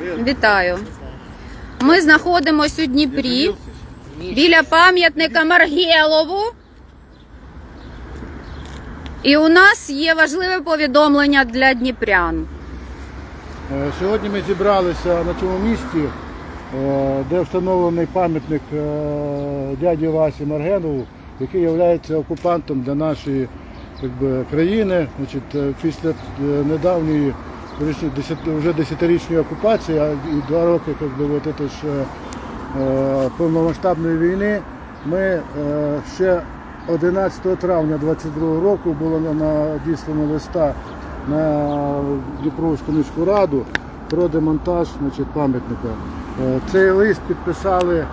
Вітаю. Ми знаходимося у Дніпрі біля пам'ятника Маргелову. І у нас є важливе повідомлення для дніпрян. Е, Сьогодні ми зібралися на цьому місці, е, де встановлений пам'ятник е, дяді Васі Маргенову, який є окупантом для нашої як би, країни. Значить, після недавньої вже десятирічної окупації, і два роки як би, от це ж, е, е, повномасштабної війни, ми е, ще 11 травня 22 року було надіслано листа на Дніпровську міську раду про демонтаж значить, пам'ятника. Е, Цей лист підписали е,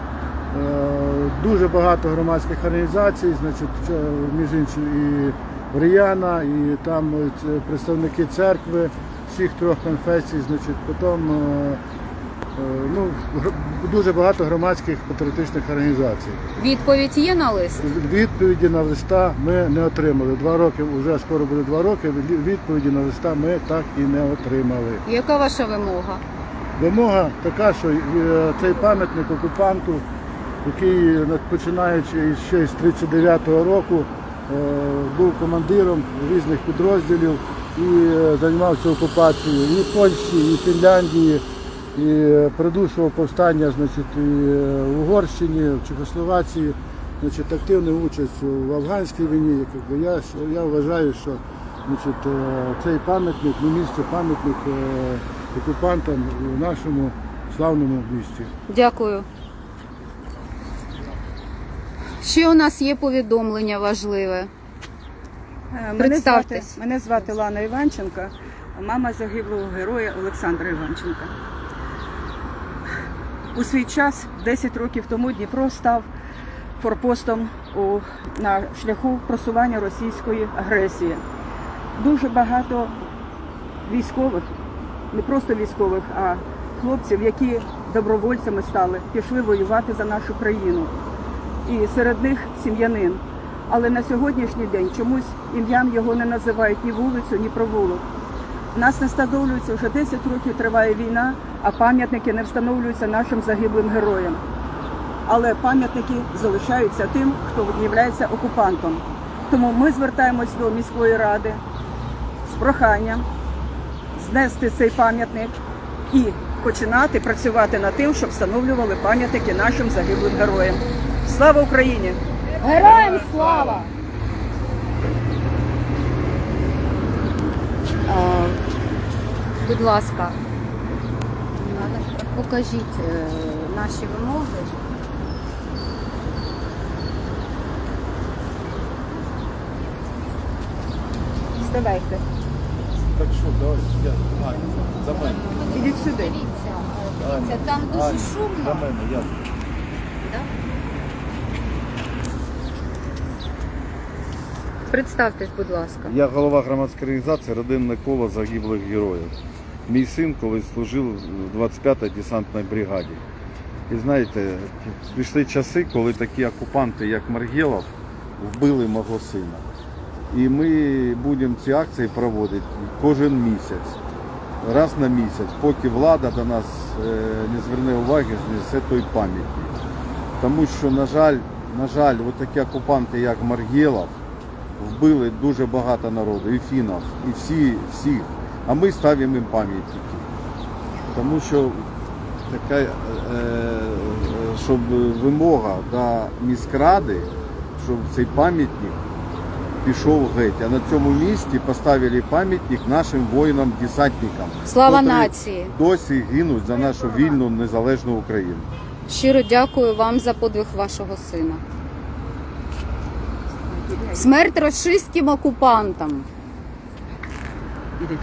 дуже багато громадських організацій, значить, між іншим і Ріяна, і там представники церкви всіх трьох конфесій, значить, потім е, е, ну, дуже багато громадських патріотичних організацій. Відповідь є на лист? Відповіді на листа ми не отримали. Два роки, вже скоро буде два роки. Відповіді на листа ми так і не отримали. Яка ваша вимога? Вимога така, що е, цей пам'ятник окупанту, який починаючи ще з 39-го року був командиром різних підрозділів і е, займався окупацією і Польщі, і Фінляндії, і придушував повстання значить, і е, в Угорщині, в Чехословації, значить, активну участь в афганській війні. Я, я вважаю, що значить, е, цей пам'ятник, не місце пам'ятник окупантам у нашому славному місті. Дякую. Ще у нас є повідомлення важливе. Е, Мене звати, мене звати Лана Іванченка, мама загиблого героя Олександра Іванченка. У свій час, 10 років тому, Дніпро став форпостом у, на шляху просування російської агресії. Дуже багато військових, не просто військових, а хлопців, які добровольцями стали, пішли воювати за нашу країну. І серед них сім'янин. Але на сьогоднішній день чомусь ім'ям його не називають ні вулицю, ні провулок. Нас не встановлюється вже 10 років триває війна, а пам'ятники не встановлюються нашим загиблим героям. Але пам'ятники залишаються тим, хто є окупантом. Тому ми звертаємось до міської ради з проханням знести цей пам'ятник і починати працювати над тим, щоб встановлювали пам'ятники нашим загиблим героям. Слава Україні! Героям слава! А, будь ласка, покажіть е, наші вимоги. Вставайте. Так що, давай, я, за мене. Ідіть сюди. Дивіться, е, дивіться, там дуже шумно. мене, я. Да? Представтесь, будь ласка. Я голова громадської організації Родинне коло загиблих героїв. Мій син колись служив в 25-й десантній бригаді. І знаєте, прийшли часи, коли такі окупанти, як Маргелов, вбили мого сина. І ми будемо ці акції проводити кожен місяць, раз на місяць, поки влада до нас е, не зверне уваги, знесе той пам'ятник. Тому що, на жаль, на жаль, от такі окупанти, як Маргелов, вбили дуже багато народу, і фінів, і всі, всіх. А ми ставимо їм пам'ятники. Тому що така, е, е, щоб вимога до міськради, щоб цей пам'ятник пішов геть. А на цьому місці поставили пам'ятник нашим воїнам-десантникам. Слава котрі нації! Досі гинуть за нашу вільну незалежну Україну. Щиро дякую вам за подвиг вашого сина. Смерть рашистським окупантам. Туди.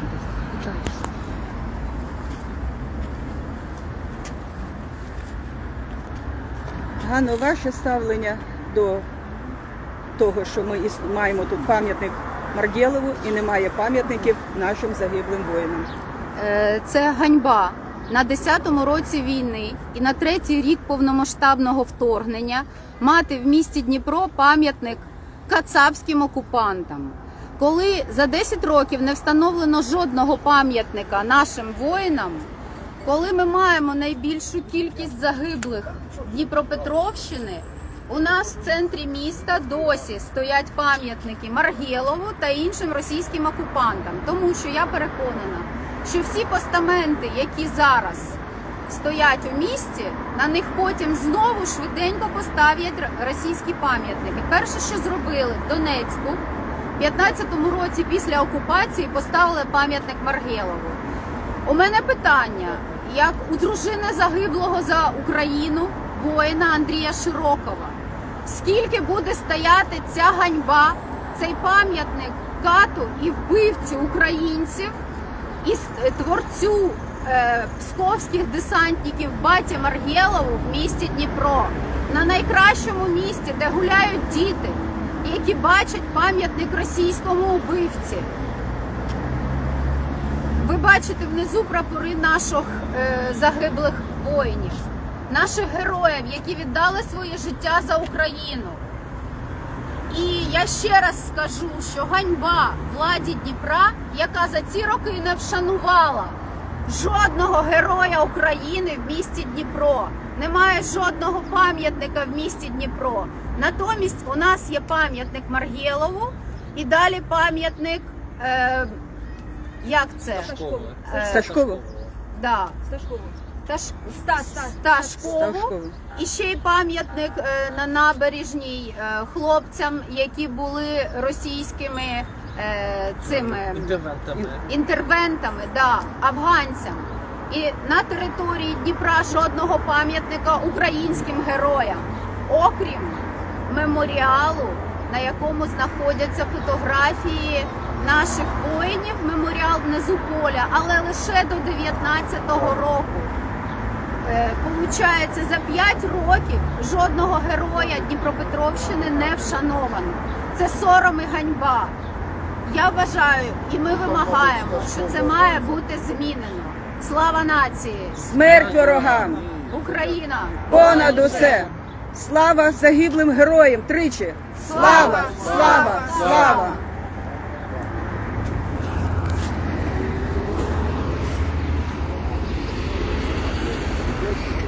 Ганно, ваше ставлення до того, що ми маємо тут пам'ятник Маргелову і немає пам'ятників нашим загиблим воїнам. Е, Це ганьба. На 10-му році війни і на третій рік повномасштабного вторгнення мати в місті Дніпро пам'ятник кацапським окупантам. Коли за 10 років не встановлено жодного пам'ятника нашим воїнам, коли ми маємо найбільшу кількість загиблих Дніпропетровщини, у нас в центрі міста досі стоять пам'ятники Маргєлову та іншим російським окупантам. Тому що я переконана, що всі постаменти, які зараз стоять у місті, на них потім знову швиденько поставлять російські пам'ятники. Перше, що зробили в Донецьку, в 15-му році після окупації поставили пам'ятник Маргелову. У мене питання, як у дружини загиблого за Україну воїна Андрія Широкова, скільки буде стояти ця ганьба, цей пам'ятник кату і вбивцю українців і творцю е, псковських десантників баті Маргелову в місті Дніпро, на найкращому місці, де гуляють діти, які бачать пам'ятник російському убивці. Ви бачите внизу прапори наших е, загиблих воїнів, наших героїв, які віддали своє життя за Україну. І я ще раз скажу, що ганьба владі Дніпра, яка за ці роки не вшанувала жодного героя України в місті Дніпро. Немає жодного пам'ятника в місті Дніпро. Натомість у нас є пам'ятник Маргєлову і далі пам'ятник. Е, як це? Е, Сташково. Да. Таш... Сташкову. І ще й пам'ятник е, на набережній е, хлопцям, які були російськими е, цими інтервентами. інтервентами, да, афганцям. І на території Дніпра жодного пам'ятника українським героям, окрім меморіалу, на якому знаходяться фотографії наших воїнів, меморіал внизу поля, але лише до 19-го року. Е, Получається, за 5 років жодного героя Дніпропетровщини не вшановано. Це сором і ганьба. Я вважаю, і ми вимагаємо, що це має бути змінено. Слава нації! Смерть ворогам! Україна! Понад усе! Слава загиблим героям! Тричі! Слава! Слава! Слава!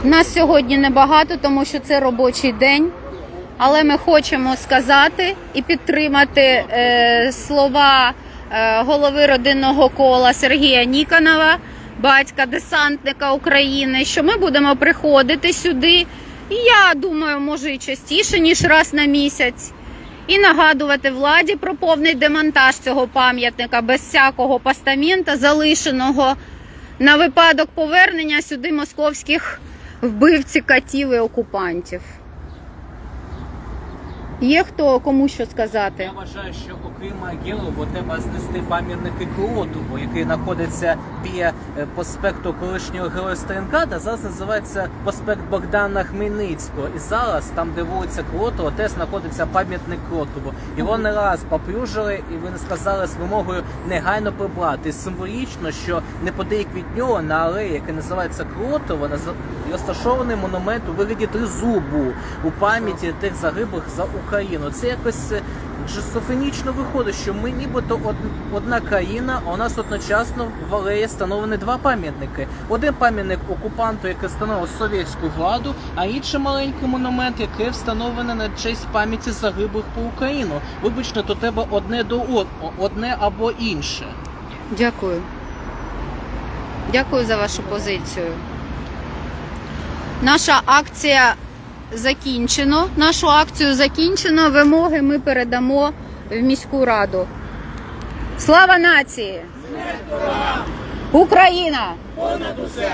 Нас сьогодні небагато, тому що це робочий день. Але ми хочемо сказати і підтримати е, слова е, голови родинного кола Сергія Ніконова, батька десантника України, що ми будемо приходити сюди. І я думаю, може і частіше ніж раз на місяць. І нагадувати владі про повний демонтаж цього пам'ятника без всякого постамента, залишеного на випадок повернення сюди московських вбивців катів і окупантів. Є хто кому що сказати? Я вважаю, що окрім Гілову треба знести пам'ятники Кротову, який знаходиться біля е, проспекту колишнього героя Сталінграда, зараз називається проспект Богдана Хмельницького. І зараз, там, де вулиця Кротова, теж знаходиться пам'ятник Кротову. Його не раз поплюжили, і вони сказали з вимогою негайно прибрати. Символічно, що неподалік від нього на алеї, яка називається Кротова, розташований монумент у вигляді тризубу у пам'яті тих загиблих за Україну. Це якось е, шизофренічно виходить, що ми нібито одна країна, а у нас одночасно в алеї встановлені два пам'ятники. Один пам'ятник окупанту, який встановив совєтську владу, а інший маленький монумент, який встановлений на честь пам'яті загиблих по Україну. Вибачте, то треба одне до одне або інше. Дякую. Дякую за вашу позицію. Наша акція закінчено. Нашу акцію закінчено. Вимоги ми передамо в міську раду. Слава нації! Україна! Понад усе!